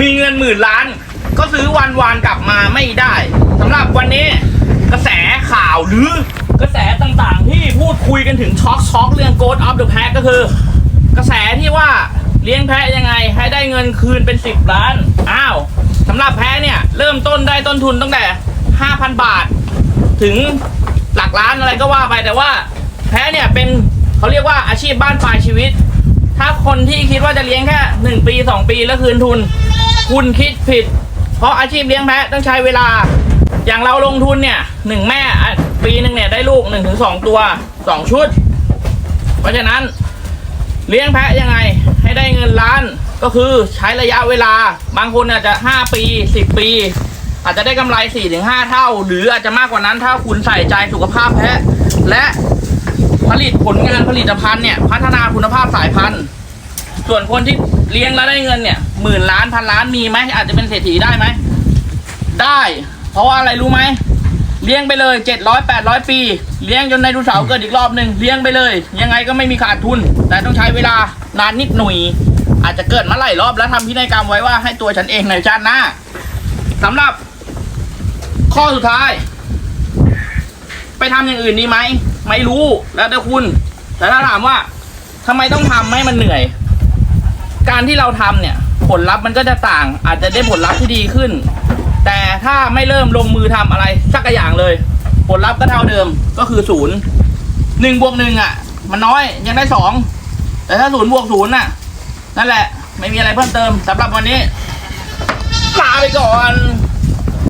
มีเงินหมื่นล้าน ก็ซื้อวันวานกลับมาไม่ได้สำหรับวันนี้กระแสข่าวหรือกระแสต่างๆ ที่พูดคุยกันถึงช็อกช็อกเรื่อง g o ด of the Pack ก็คือ กระแสที่ว่าเลี้ยงแพะยังไงให้ได้เงินคืนเป็น 10 ล้าน อ้าวสำหรับแพะเนี่ย เริ่มต้นได้ต้นทุนตั้งแต่ 5,000 บาท ถึงหลักล้านอะไรก็ว่าไปแต่ว่า แพะเนี่ยเป็นเขาเรียกว่าอาชีพบ้านปลายชีวิต คนที่คิดว่าจะเลี้ยงแค่หนึ่งปีสองปีแล้วคืนทุน คุณคิดผิด เพราะอาชีพเลี้ยงแพะต้องใช้เวลา อย่างเราลงทุนเนี่ยหนึ่งแม่ปีหนึ่งเนี่ยได้ลูกหนึ่งถึงสองตัวสองชุด เพราะฉะนั้นเลี้ยงแพะยังไงให้ได้เงินล้านก็คือใช้ระยะเวลา บางคนอาจจะห้าปีสิบปี อาจจะได้กำไร4ี่ถึงห้าเท่า หรืออาจจะมากกว่านั้นถ้าคุณใส่ใจสุขภาพแพะ และผลิตผลงานผลิตภัณฑ์เนี่ย พัฒนาคุณภาพสายพันธุ์ ส่วนคนที่เลี้ยงแล้วได้เงินเนี่ยหมื่นล้านพันล้านมีไหมอาจจะเป็นเศรษฐีได้ไหมได้ เพราะว่าอะไรรู้ไหมเลี้ยงไปเลยเจ็ดร้อยแปดร้อยปี เลี้ยงจนในดูเสาเกิดอีกรอบหนึ่งเลี้ยงไปเลย ยังไงก็ไม่มีขาดทุน แต่ต้องใช้เวลานานนิดหน่อยอาจจะเกิดมาหลายรอบแล้วทำพินัยกรรมไว้ว่าให้ตัวฉันเองในชาติหน้าสำหรับ ข้อสุดท้าย ไปทำอย่างอื่นดีไหมไม่รู้แล้วแต่คุณ แต่ถ้าถามว่าทำไมต้องทำให้มันเหนื่อย การที่เราทำเนี่ย ผลลัพธ์มันก็จะต่าง อาจจะได้ผลลัพธ์ที่ดีขึ้น แต่ถ้าไม่เริ่มลงมือทำอะไรสักอย่างเลย ผลลัพธ์ก็เท่าเดิมก็คือศูนย์หนึ่งบวกหนึ่งอะ มันน้อยยังได้สองแต่ถ้าศูนย์บวกศูนย์น่ะ นั่นแหละ ไม่มีอะไรเพิ่มเติมสำหรับวันนี้ลาไปก่อน